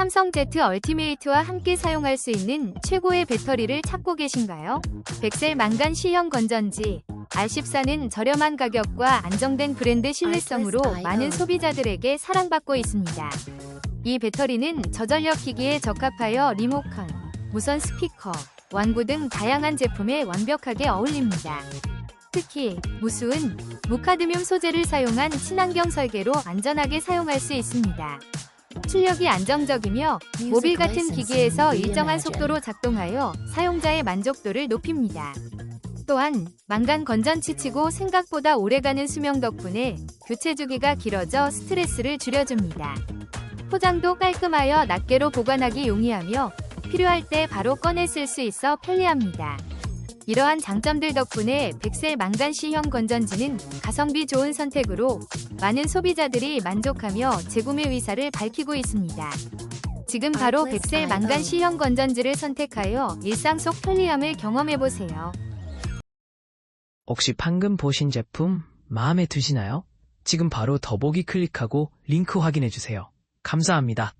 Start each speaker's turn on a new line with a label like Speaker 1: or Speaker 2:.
Speaker 1: 삼성 Z 얼티메이트와 함께 사용할 수 있는 최고의 배터리를 찾고 계신가요? 백셀 망간 C형 건전지 R14는 저렴한 가격과 안정된 브랜드 신뢰성으로
Speaker 2: R12
Speaker 1: 많은 소비자들에게 사랑받고 있습니다. 이 배터리는 저전력 기기에 적합하여 리모컨, 무선 스피커, 완구 등 다양한 제품에 완벽하게 어울립니다. 특히 무수은 무카드뮴 소재를 사용한 친환경 설계로 안전하게 사용할 수 있습니다. 출력이 안정적이며 모빌 같은 기기에서 일정한 속도로 작동하여 사용자의 만족도를 높입니다. 또한 망간 건전치치고 생각보다 오래가는 수명 덕분에 교체 주기가 길어져 스트레스를 줄여줍니다. 포장도 깔끔하여 낱개로 보관하기 용이하며 필요할 때 바로 꺼내 쓸 수 있어 편리합니다. 이러한 장점들 덕분에 백셀 망간 C형 건전지는 가성비 좋은 선택으로 많은 소비자들이 만족하며 재구매 의사를 밝히고 있습니다. 지금 바로
Speaker 2: plus
Speaker 1: 백셀 망간. C형 건전지를 선택하여 일상 속 편리함을 경험해보세요.
Speaker 3: 혹시 방금 보신 제품 마음에 드시나요? 지금 바로 더보기 클릭하고 링크 확인해주세요. 감사합니다.